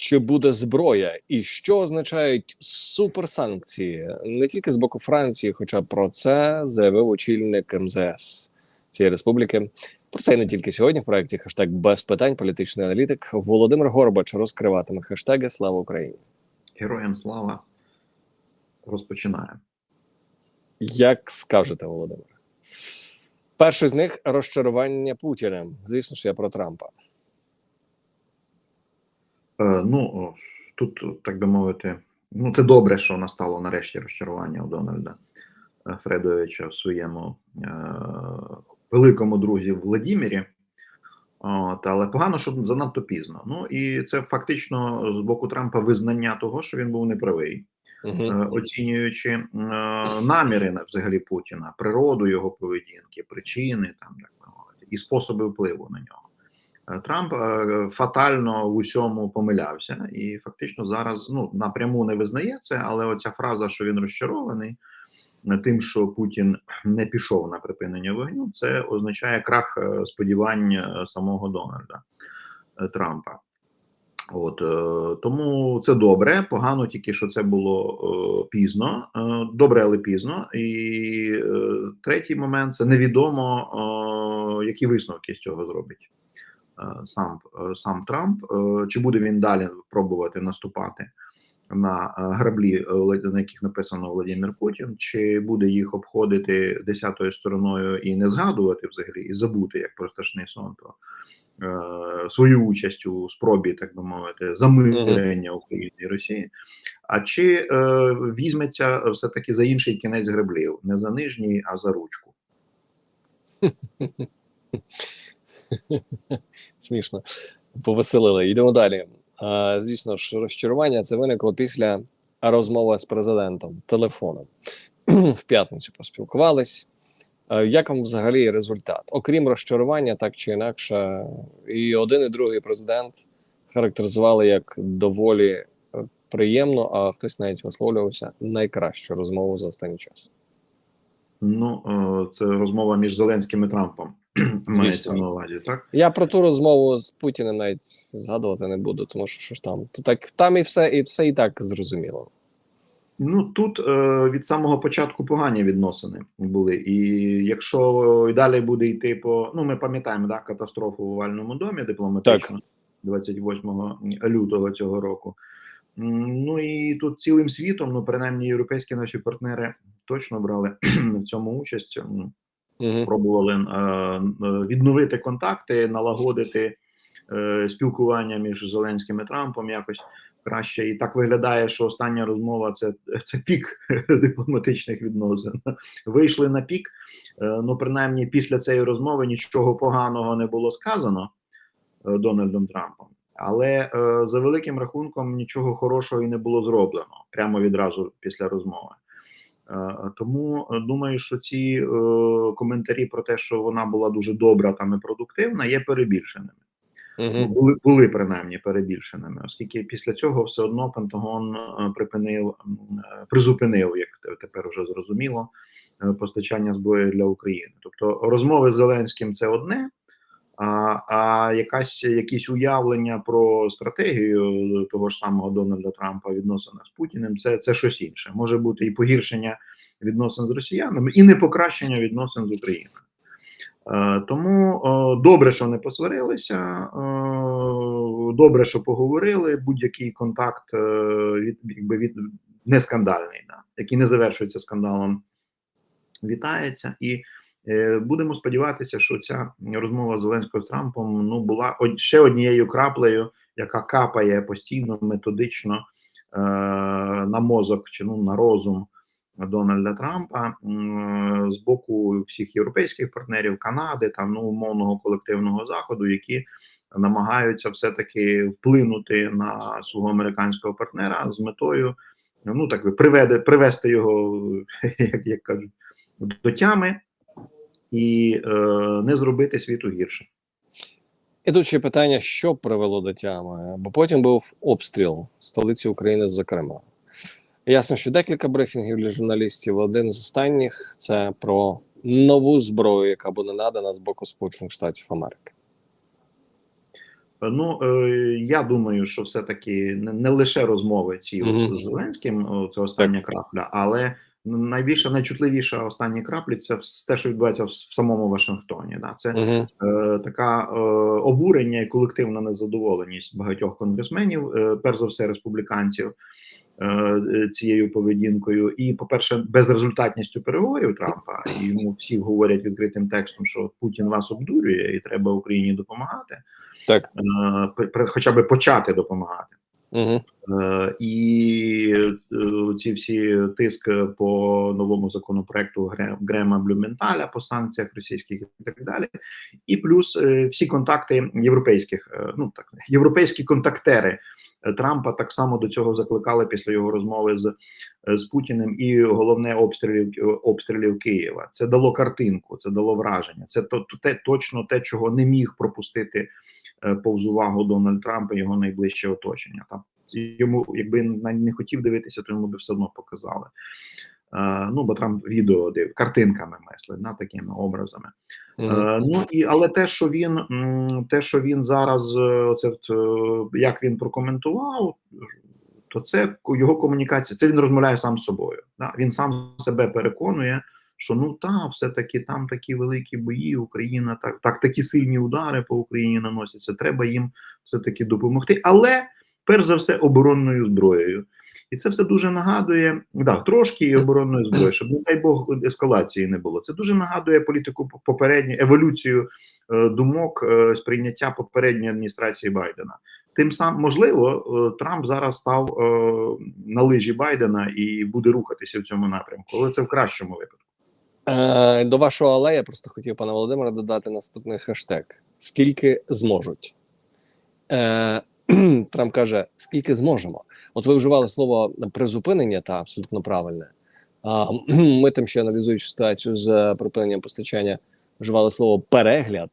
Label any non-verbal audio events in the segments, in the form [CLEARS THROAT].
чи буде зброя, і що означають суперсанкції не тільки з боку Франції, хоча про це заявив очільник МЗС цієї республіки. Про це і не тільки сьогодні в проєкті хештег без питань політичний аналітик Володимир Горбач розкриватиме хештеги Слава Україні. Героям слава розпочинає. Як скажете, Володимир? Перший з них розчарування Путіним. Звісно ж, я про Трампа. Е, ну, тут, так би мовити, ну це добре, що настало нарешті розчарування у Дональда е, Фредовича в своєму е, великому друзі Владімірі. От, але погано, що занадто пізно. Ну і це фактично з боку Трампа визнання того, що він був неправий. Угу. Е, оцінюючи е, наміри на взагалі Путіна, природу його поведінки, причини там так мовити, і способи впливу на нього. Е, Трамп е, фатально в усьому помилявся, і фактично зараз ну напряму не визнає це, але оця фраза, що він розчарований е, тим, що Путін не пішов на припинення вогню, це означає крах сподівань самого Дональда Трампа. От тому це добре. Погано тільки що це було пізно. Добре, але пізно. І третій момент це невідомо, які висновки з цього зробить сам сам Трамп. Е, чи буде він далі пробувати наступати на е, граблі, е, на яких написано Владимир Путін, чи буде їх обходити десятою стороною і не згадувати взагалі, і забути як про страшний сон про свою участь у спробі, так би мовити, замирення України і Росії. А чи візьметься все таки за інший кінець греблів, не за нижній, а за ручку? [LAUGHS] [LAUGHS] Смішно. Повеселили. Йдемо далі. А, звісно ж, розчарування це виникло після розмови з президентом телефоном. [CLEARS THROAT] В п'ятницю поспілкувались. Як вам взагалі результат? Окрім розчарування, так чи інакше, і один, і другий президент характеризували як доволі е, приємно, а хтось навіть висловлювався найкращу розмову за останній час. Ну, е, це розмова між Зеленським і Трампом. Мається на увазі, так? Я про ту розмову з Путіним навіть згадувати не буду, тому що що ж там, то так там і все, і все і так зрозуміло. Ну тут е, від самого початку погані відносини були. І якщо і далі буде йти по ну, ми пам'ятаємо да, катастрофу в овальному домі дипломатично 28 лютого цього року. Ну і тут цілим світом, ну принаймні європейські наші партнери точно брали [CLEARS THROAT] в цьому участь. Угу. пробували е, е, відновити контакти, налагодити е, спілкування між Зеленським і Трампом якось краще. І так виглядає, що остання розмова це, це пік [LAUGHS] дипломатичних відносин. Вийшли на пік. Ну, принаймні, після цієї розмови нічого поганого не було сказано Дональдом Трампом. Але за великим рахунком нічого хорошого і не було зроблено прямо відразу після розмови. Е, Тому е, думаю, що ці е, коментарі про те, що вона була дуже добра там і продуктивна, є перебільшеними. Угу. були, були принаймні перебільшеними, оскільки після цього все одно Пентагон припинив призупинив, як тепер вже зрозуміло, постачання зброї для України. Тобто розмови з Зеленським це одне. А, а якась якісь уявлення про стратегію того ж самого Дональда Трампа відносина з Путіним, це, це щось інше. Може бути і погіршення відносин з росіянами, і не покращення відносин з Україною. Е, Тому добре, що не посварилися, добре, що поговорили. Будь-який контакт е, від, якби від не скандальний, да, який не завершується скандалом, вітається. І будемо сподіватися, що ця розмова Зеленського з Трампом ну була ще однією краплею, яка капає постійно, методично е, на мозок чи ну на розум. Дональда Трампа з боку всіх європейських партнерів Канади, там ну умовного колективного заходу, які намагаються все таки вплинути на свого американського партнера з метою, ну так би приведе привести його, [LAUGHS] як, як кажуть, до тями і е, не зробити світу гірше. І тут ще питання, що привело до тями, бо потім був обстріл столиці України, зокрема. Ясно, що декілька брифінгів для журналістів. Один з останніх це про нову зброю, яка буде надана з боку Сполучених Штатів Америки. Ну е, я думаю, що все-таки не, не лише розмови ці от з Зеленським, це остання крапля, але найбільша, найчутливіша остання краплі це те, що відбувається в, в самому Вашингтоні. Да? Це Угу. е, така е, обурення і колективна незадоволеність багатьох конгресменів, е, перш за все республіканців. е, е, Цією поведінкою, і, по-перше, безрезультатністю переговорів Трампа, і йому всі говорять відкритим текстом, що Путін вас обдурює, і треба Україні допомагати, Так. е, хоча б почати допомагати. Е, І е, ці всі тиск по новому законопроекту Гре- Грема Блюменталя по санкціях російських і так далі, і плюс е, всі контакти європейських, ну так європейські контактери Трампа так само до цього закликали після його розмови з, з Путіним, і головне обстрілів обстрілів Києва. Це дало картинку, це дало враження. Це то, те точно те, чого не міг пропустити повз увагу Дональд Трамп і його найближче оточення. Та йому, якби не хотів дивитися, то йому би все одно показали. Е, ну, бо Трамп відео див, картинками мислить, на такими образами. Е, ну і але те, що він те, що він зараз, е, оце е, як він прокоментував, то це його комунікація. Це він розмовляє сам з собою. Да? Він сам себе переконує, що ну та все-таки там такі великі бої, Україна так, так такі сильні удари по Україні наносяться. Треба їм все-таки допомогти. Але перш за все оборонною зброєю. І це все дуже нагадує да, трошки і оборонної зброї, щоб не дай Бог ескалації не було. Це дуже нагадує політику попередню еволюцію е, думок е, сприйняття попередньої адміністрації Байдена. Тим самим можливо, е, Трамп зараз став е, на лижі Байдена і буде рухатися в цьому напрямку, але це в кращому випадку. Е, до вашого але я просто хотів, пане Володимире, додати наступний хештег: скільки зможуть. Е, [CLEARS THROAT] Трамп каже, скільки зможемо. От ви вживали слово призупинення, та абсолютно правильне. [CLEARS THROAT] Ми там ще аналізуючи ситуацію з припиненням постачання, вживали слово перегляд.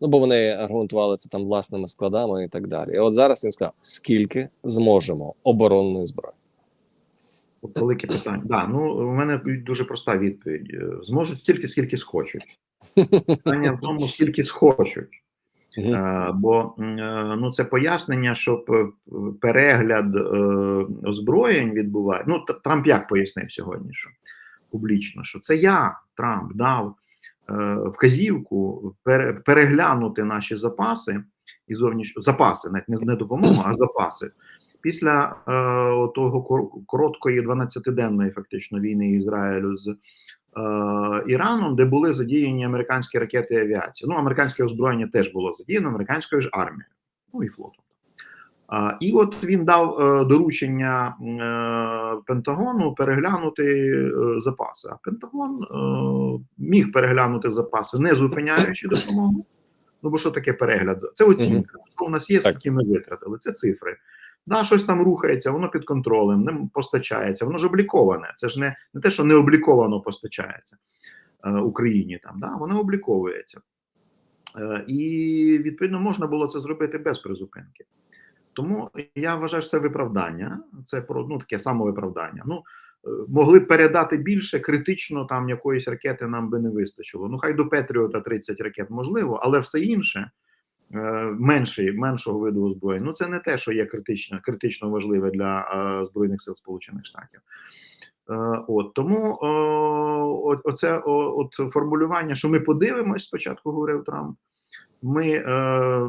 Ну, бо вони аргументували це там власними складами і так далі. І от зараз він сказав, скільки зможемо оборонної зброї. Велике питання. Да, ну у мене дуже проста відповідь: Е, зможуть стільки, скільки схочуть. Питання в тому, скільки схочуть. Мгм. Е, бо е, ну це пояснення, що перегляд е, озброєнь відбуває. Ну Трамп як пояснив сьогодні, що публічно, що це я, Трамп, дав е, вказівку пере, переглянути наші запаси і зовніш... запаси, навіть не, не допомогу, а запаси. Після е, того короткої 12-денної фактично війни Ізраїлю з е, Іраном, де були задіяні американські ракети і авіація. Ну, американське озброєння теж було задіяно американською ж армією, ну і флотом. А, і от він дав е, доручення е, Пентагону переглянути е, запаси. А Пентагон е, міг переглянути запаси, не зупиняючи допомогу. Ну бо що таке перегляд? Це оцінка. Що у нас є, скільки ми витратили? Це цифри. Да, щось там рухається, воно під контролем, ним постачається, воно ж обліковане. Це ж не, не те, що не обліковано постачається е, Україні там, да, воно обліковується. Е, і відповідно можна було це зробити без призупинки. Тому я вважаю, що це виправдання, це про ну таке самовиправдання. Ну е, могли б передати більше, критично там якоїсь ракети нам би не вистачило. Ну хай до Петріота 30 ракет можливо, але все інше менший, меншого виду озброєнь. Ну це не те, що є критично, критично важливе для е, збройних сил Сполучених Штатів. Е, От тому о, оце о, от формулювання, що ми подивимось, спочатку говорив Трамп. Ми е, е,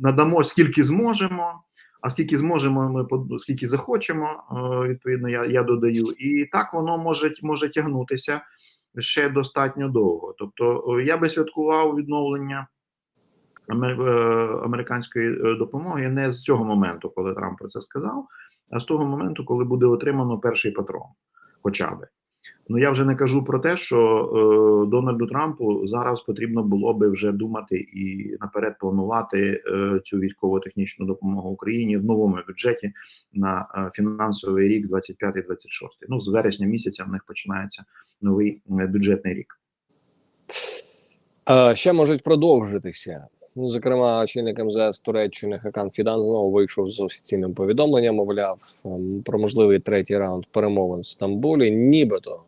надамо скільки зможемо, а скільки зможемо, ми скільки захочемо. Е, відповідно, я, я додаю, і так воно може, може тягнутися ще достатньо довго. Тобто, е, я би святкував відновлення е, американської е, допомоги не з цього моменту, коли Трамп про це сказав, а з того моменту, коли буде отримано перший патрон, хоча би. Ну я вже не кажу про те, що е, Дональду Трампу зараз потрібно було би вже думати і наперед планувати е, цю військово-технічну допомогу Україні в новому бюджеті на е, фінансовий рік 25-26. Ну з вересня місяця в них починається новий е, бюджетний рік. Е, ще можуть продовжитися. Ну, зокрема, очільник МЗС Туреччини Хакан Фідан знову вийшов з офіційним повідомленням, мовляв, ем, про можливий третій раунд перемовин в Стамбулі. Нібито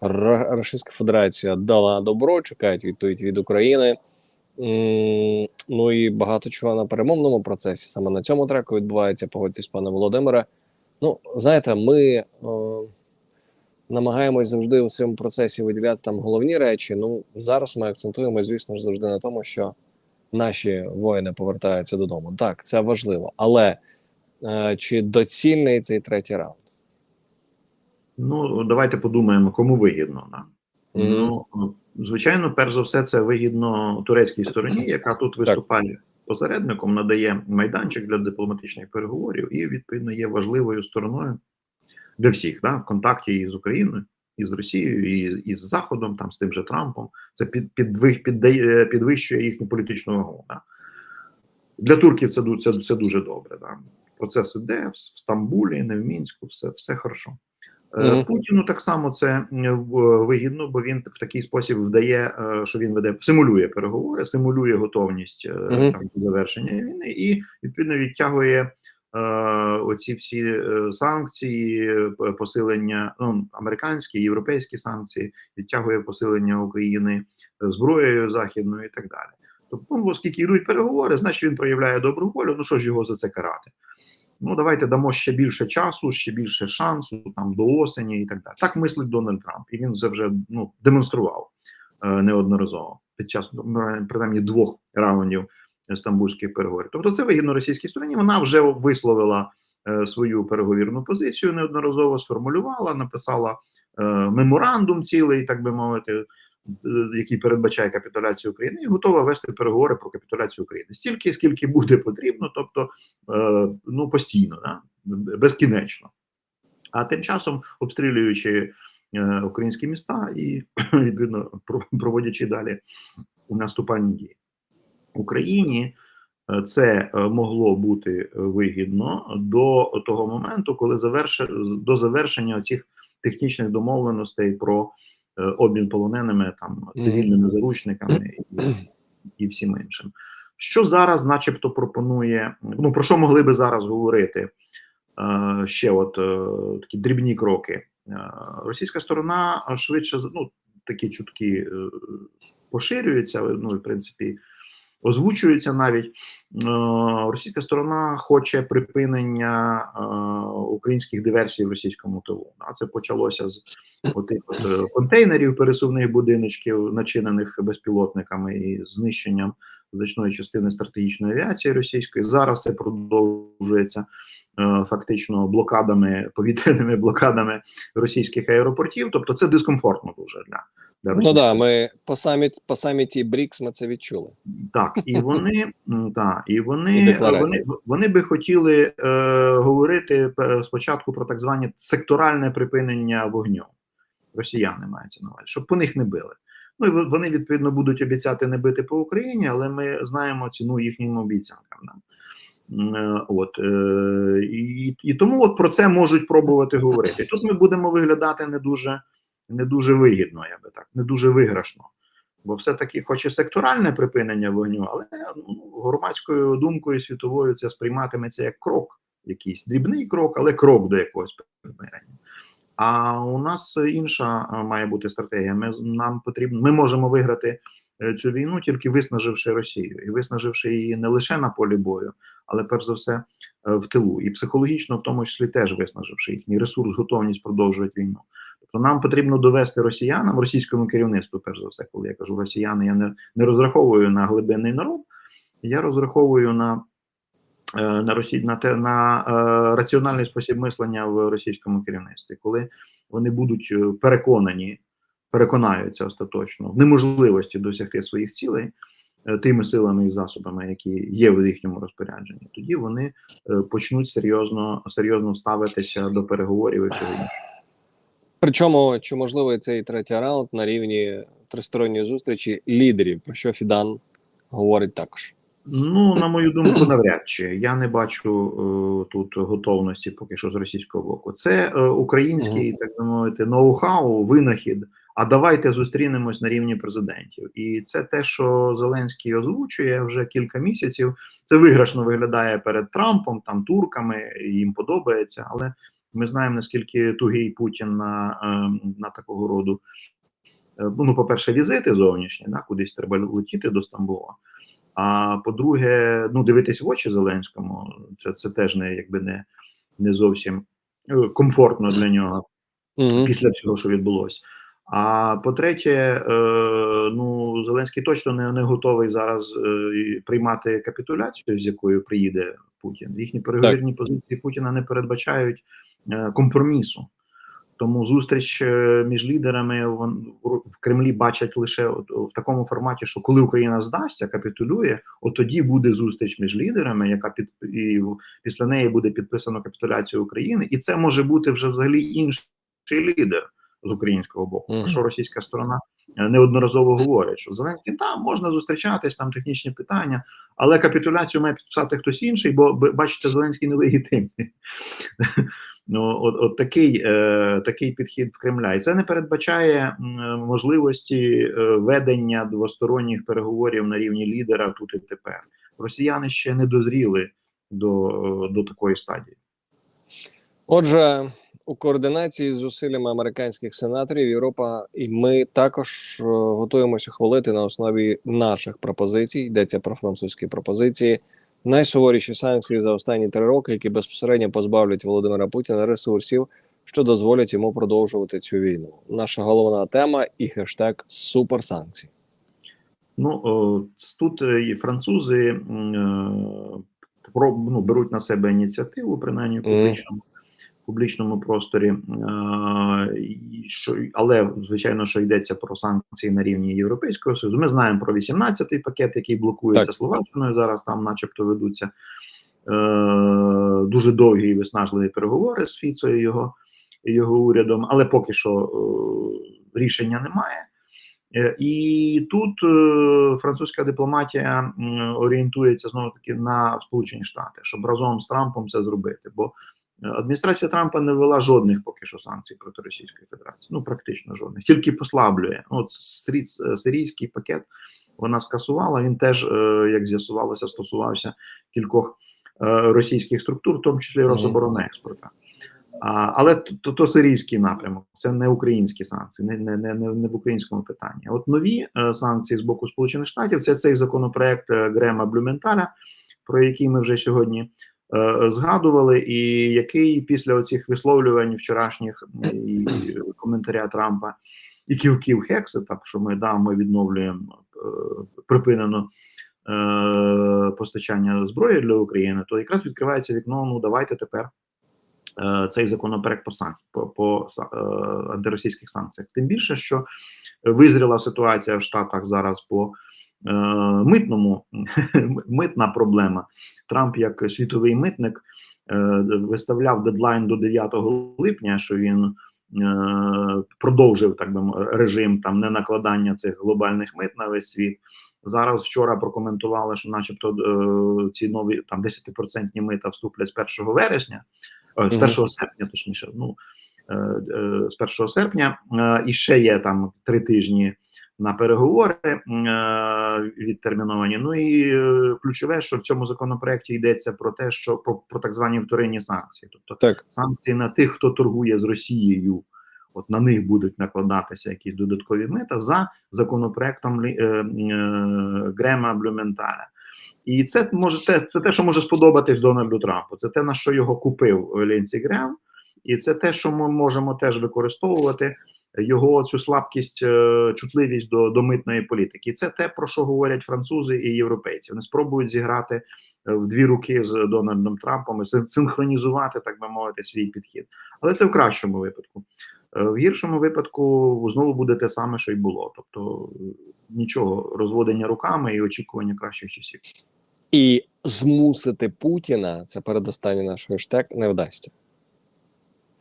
Російська Федерація дала добро, чекають відповідь від України. Ну і багато чого на перемовному процесі. Саме на цьому треку відбувається. Погодьтесь, пане Володимире. Ну, знаєте, ми о, намагаємось завжди у цьому процесі виділяти там головні речі. Ну зараз ми акцентуємо, звісно ж, завжди на тому, що наші воїни повертаються додому. Так, це важливо, але е, чи доцільний цей третій раунд? Ну, давайте подумаємо, кому вигідно. Да? Мгм. Ну, звичайно, перш за все, це вигідно турецькій стороні, яка тут виступає посередником, надає майданчик для дипломатичних переговорів, і відповідно є важливою стороною для всіх, да, в контакті з Україною, і з Росією, і, і з Заходом, там з тим же Трампом. Це під, підвищує, піддає, підвищує їхню політичну вагу. Да. Для турків це, це, це дуже добре. Да. Процес іде в, Стамбулі, не в Мінську, все, все хорошо. Е, Мгм. Путіну так само це м, вигідно, бо він в такий спосіб вдає, е, що він веде симулює переговори, симулює готовність е, Мгм. там, до завершення війни, і відповідно відтягує е, оці всі е, санкції, е, посилення ну, американські, європейські санкції, відтягує посилення України е, зброєю західною і так далі. Тобто, ну, оскільки йдуть переговори, значить він проявляє добру волю. Ну що ж його за це карати? Ну давайте дамо ще більше часу, ще більше шансу там до осені і так далі. Так мислить Дональд Трамп, і він це вже ну демонстрував е, неодноразово під час ну, принаймні двох раундів стамбульських переговорів. Тобто, це вигідно російській стороні. Вона вже висловила е, свою переговірну позицію, неодноразово сформулювала, написала е, меморандум цілий, так би мовити. е, Який передбачає капітуляцію України, і готова вести переговори про капітуляцію України стільки, скільки буде потрібно, тобто ну постійно, да? безкінечно. А тим часом обстрілюючи українські міста і [CLEARS THROAT] відповідно проводячи далі наступальні дії Україні. е, Це е, могло бути вигідно до того моменту, коли заверши, до завершення цих технічних домовленостей про е, обмін полоненими, там цивільними заручниками і, [CLEARS THROAT] і всім іншим. Що зараз, начебто, пропонує, ну про що могли би зараз говорити е, ще от е, такі дрібні кроки. Е, російська сторона швидше ну, такі чутки е, поширюються, ну в принципі озвучуються навіть. Е, російська сторона хоче припинення е, українських диверсій в російському тилу. А це почалося з отих от, е, контейнерів пересувних будиночків, начинених безпілотниками і знищенням значної частини стратегічної авіації російської. Зараз це продовжується фактично блокадами, повітряними блокадами російських аеропортів. Тобто це дискомфортно дуже для Ну да, ми по саміт по саміті Брікс ми це відчули. так, і вони та, і вони, вони, вони би хотіли е, говорити спочатку про так зване секторальне припинення вогню. Росіяни мається на увазі, щоб по них не били. Ну і вони відповідно будуть обіцяти не бити по Україні, але ми знаємо ціну їхнім обіцянкам. Да? М, е, От е, і, і тому от про це можуть пробувати говорити. Тут ми будемо виглядати не дуже, не дуже вигідно, я би так, не дуже виграшно. Бо все-таки, хоч і секторальне припинення вогню, але ну, громадською думкою світовою це сприйматиметься як крок, якийсь дрібний крок, але крок до якогось примирення. А у нас інша має бути стратегія. Ми нам потрібно, ми можемо виграти е, цю війну тільки виснаживши Росію, і виснаживши її не лише на полі бою, але перш за все е, в тилу, і психологічно, в тому числі, теж виснаживши їхній ресурс, готовність продовжувати війну. Тобто нам потрібно довести росіянам, російському керівництву, перш за все, коли я кажу росіяни, я не, не розраховую на глибинний народ, я розраховую на, е, на, Росі... на, те, на е, раціональний спосіб мислення в російському керівництві, коли вони будуть е, переконані, переконаються остаточно в неможливості досягти своїх цілей е, тими силами і засобами, які є в їхньому розпорядженні, тоді вони почнуть серйозно, серйозно ставитися до переговорів і всього іншого. Причому чи можливий цей третій раунд на рівні тристоронньої зустрічі лідерів, про що Фідан говорить також. Ну, на мою думку, навряд чи я не бачу е, тут готовності поки що з російського боку. Це е, український, так би мовити, ноу-хау, винахід. А давайте зустрінемось на рівні президентів. І це те, що Зеленський озвучує вже кілька місяців. Це виграшно виглядає перед Трампом, там турками, їм подобається, але ми знаємо наскільки тугий Путін на, е, на такого роду е, ну, по-перше, візити зовнішні, да, кудись треба летіти до Стамбула. А по-друге, ну, дивитись в очі Зеленському, це, це теж не якби не, не зовсім е, комфортно для нього Мгм. після всього, що відбулося. А по-третє, е, ну Зеленський точно не, не готовий зараз е, приймати капітуляцію, з якою приїде Путін. Їхні переговірні позиції Путіна не передбачають компромісу. Тому зустріч е, між лідерами в Кремлі бачать лише в такому форматі, що коли Україна здасться, капітулює, от тоді буде зустріч між лідерами, яка під і після неї буде підписано капітуляцію України, і це може бути вже взагалі інший лідер з українського боку. Про Мгм. що російська сторона е, неодноразово говорить, що Зеленський там можна зустрічатись, там технічні питання, але капітуляцію має підписати хтось інший, бо бачите, Зеленський нелегітимний. Ну, от, от такий, е, такий підхід в Кремля, і це не передбачає можливості е, ведення двосторонніх переговорів на рівні лідера тут і тепер. Росіяни ще не дозріли до, до такої стадії. Отже, у координації з зусиллями американських сенаторів Європа і ми також е, готуємося хвалити на основі наших пропозицій. Йдеться про французькі пропозиції. Найсуворіші санкції за останні три роки, які безпосередньо позбавлять Володимира Путіна ресурсів, що дозволять йому продовжувати цю війну. Наша головна тема і хештег суперсанкції. Ну тут е, і французи е, ну, беруть на себе ініціативу, принаймні публічному. Мгм. Публічному, просторі. Е, що, але звичайно, що йдеться про санкції на рівні Європейського Союзу. Ми знаємо про 18-й пакет, який блокується Так. Словаччиною. Зараз там, начебто, ведуться е, дуже довгі і виснажливі переговори з Фіцо і його, його урядом, але поки що е, рішення немає. І тут французька дипломатія орієнтується знову таки на Сполучені Штати, щоб разом з Трампом це зробити. Бо адміністрація Трампа не ввела жодних поки що санкцій проти Російської Федерації. Ну практично жодних, тільки послаблює. Ну, От стрі- сирійський пакет вона скасувала. Він теж, е, як з'ясувалося, стосувався кількох е, російських структур, в тому числі Мгм. Рособоронекспорта. А, але то, то, сирійський напрямок, це не українські санкції, не, не, не, не, в українському питанні. От нові е, санкції з боку Сполучених Штатів це цей законопроект е, Грема Блюменталя, про який ми вже сьогодні е, згадували, і який після оцих висловлювань вчорашніх е, і коментаря Трампа і ківків Хексета, що ми да, ми відновлюємо е, припинено е, постачання зброї для України, то якраз відкривається вікно. Ну давайте тепер е, цей законопроект по санкцій по, по е, антиросійських санкціях. Тим більше, що визріла ситуація в Штатах зараз по е, митному [LAUGHS] митна проблема. Трамп, як світовий митник, е, виставляв дедлайн до 9 липня, що він. е, Продовжив так би режим там не накладання цих глобальних мит на весь світ. Зараз вчора прокоментували, що, начебто, е, ці нові там 10% мита вступлять з 1 вересня, е, з 1 серпня, точніше, ну е, е, з 1 серпня, е, і ще є там три тижні на переговори е, відтерміновані. Ну і е, ключове, що в цьому законопроекті йдеться про те, що про, про так звані вторинні санкції, тобто Так, санкції на тих, хто торгує з Росією. От на них будуть накладатися якісь додаткові мита за законопроектом е, е, Грема Блюменталя. І це може те, це те, що може сподобатись Дональду Трампу. Це те, на що його купив Лінсі Грем, і це те, що ми можемо теж використовувати його цю слабкість, е, чутливість до, до митної політики. І це те, про що говорять французи і європейці. Вони спробують зіграти е, в дві руки з Дональдом Трампом і синхронізувати, так би мовити, свій підхід. Але це в кращому випадку. Е, В гіршому випадку знову буде те саме, що й було. Тобто нічого, розводення руками і очікування кращих часів. і змусити Путіна, це передостанній наш хештег, не вдасться.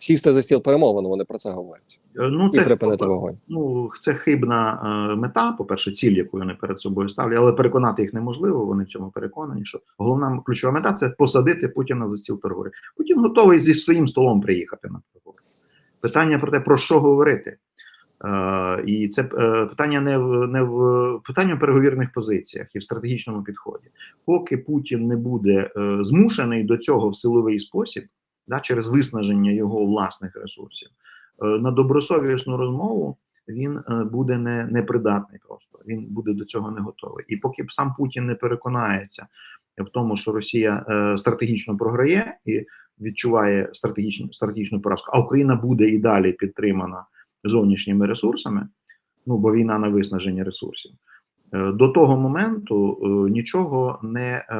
Сісти за стіл перемовин, вони про це говорять. Е, Ну, І припинити вогонь. Ну, це хибна е, мета, по-перше, ціль, яку вони перед собою ставлять, але переконати їх неможливо. Вони в цьому переконані, що головна ключова мета це посадити Путіна за стіл переговорів. Путін готовий зі своїм столом приїхати на переговори. Питання про те, про що говорити. Е, і це е, питання не в не в питання в переговірних позиціях і в стратегічному підході. Поки Путін не буде е, змушений до цього в силовий спосіб, да, через виснаження його власних ресурсів, е, на добросовісну розмову він е, буде не, непридатний просто. Він буде до цього не готовий. І поки сам Путін не переконається в тому, що Росія е, стратегічно програє і відчуває стратегічну стратегічну поразку, а Україна буде і далі підтримана зовнішніми ресурсами, ну бо війна на виснаження ресурсів. Е, До того моменту е, нічого не, е,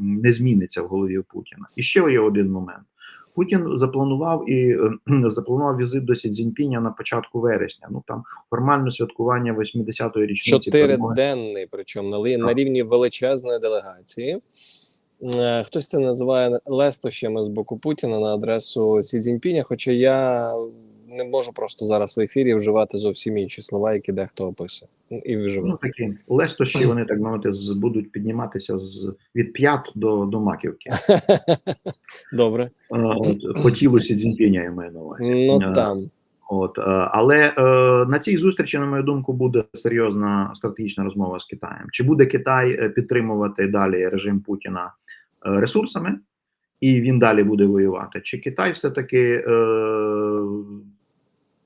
не зміниться в голові Путіна. І ще є один момент. Путін запланував і е, [CLEARS THROAT] запланував візит до Сі Цзіньпіня на початку вересня. Ну там формально святкування 80-ї річниці. Чотириденний, причому на, на рівні величезної делегації. Е, Хтось це називає лестощами з боку Путіна на адресу Сі Цзіньпіня, хоча я не можу просто зараз в ефірі вживати зовсім інші слова, які дехто описує. І вживе. Ну такі лестощі, вони так мовити, з будуть підніматися з від п'ят до, до маківки. [LAUGHS] Добре. От, по тілу Сі Цзіньпіня, я маю на увазі. Ну там. От, але е, на цій зустрічі, на мою думку, буде серйозна стратегічна розмова з Китаєм. Чи буде Китай е, підтримувати далі режим Путіна е, ресурсами, і він далі буде воювати? Чи Китай все-таки е,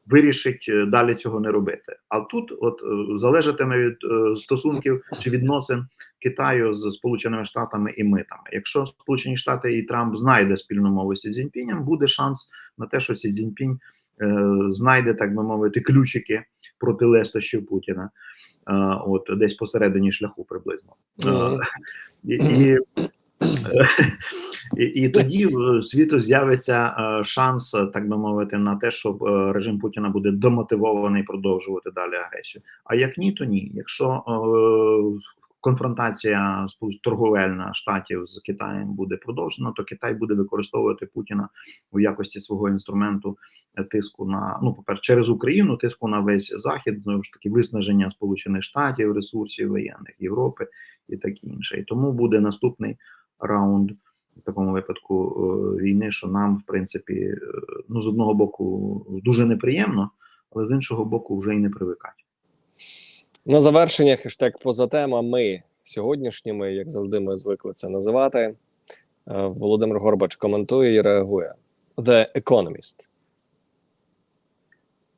вирішить е, далі цього не робити? А тут, от е, залежатиме від е, стосунків чи відносин Китаю з Сполученими Штатами і митами. Якщо Сполучені Штати і Трамп знайде спільну мову з Сі Цзіньпінем, буде шанс на те, що Сі Цзіньпінь е, знайде, так би мовити, ключики проти лестощів Путіна, е, от десь посередині шляху приблизно. Е, і, і, тоді в світу з'явиться е, шанс, е, так би мовити, на те, щоб е, режим Путіна буде домотивований продовжувати далі агресію. А як ні, то ні. Якщо е, конфронтація торговельна штатів з Китаєм буде продовжена, то Китай буде використовувати Путіна у якості свого інструменту е, тиску на ну, по перше, через Україну, тиску на весь захід, знову ж таки, виснаження Сполучених Штатів, ресурсів воєнних Європи і таке інше. І тому буде наступний раунд в такому випадку е, війни, що нам, в принципі, е, ну з одного боку дуже неприємно, але з іншого боку, вже й не привикати. На завершення хештег поза тема. Ми сьогоднішніми, як завжди, ми звикли це називати. Е, Володимир Горбач коментує і реагує. The Economist.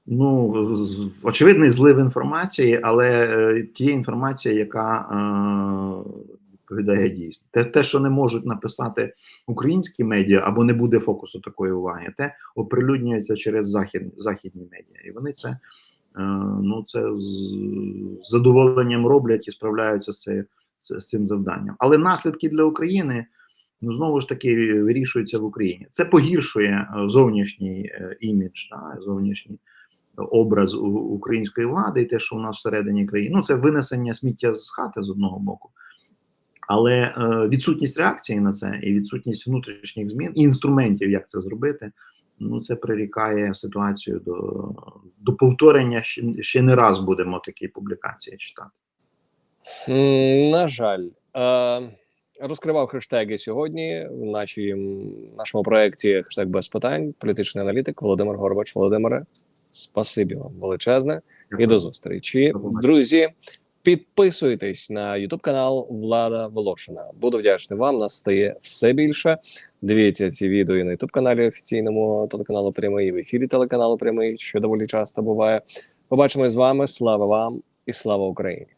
Ну, з- з- очевидний злив інформації, але е, тієї інформації, яка е, відповідає дійсно. Те, те, що не можуть написати українські медіа або не буде фокусу такої уваги, те оприлюднюється через захід, західні медіа. І вони це, е, ну, це з задоволенням роблять і справляються з, це, з цим завданням. Але наслідки для України. Ну, знову ж таки вирішуються в Україні. Це погіршує е, зовнішній е, імідж, да, зовнішній образ української влади і те, що у нас всередині країни. Ну, це винесення сміття з хати з одного боку. Але е, відсутність реакції на це і відсутність внутрішніх змін і інструментів, як це зробити, ну це прирікає ситуацію до, до повторення. Ще, ще не раз будемо такі публікації читати. На жаль, е, розкривав хештеги сьогодні в нашій, нашому проєкті хештег без питань. Політичний аналітик Володимир Горбач. Володимире, спасибі вам величезне і до зустрічі. Друзі, підписуйтесь на Ютуб канал Влада Волошина. Буду вдячний вам. Нас стає все більше. Дивіться ці відео і на Ютуб каналі офіційному телеканалу Прямий в ефірі телеканалу Прямий, що доволі часто буває. Побачимось з вами. Слава вам і слава Україні!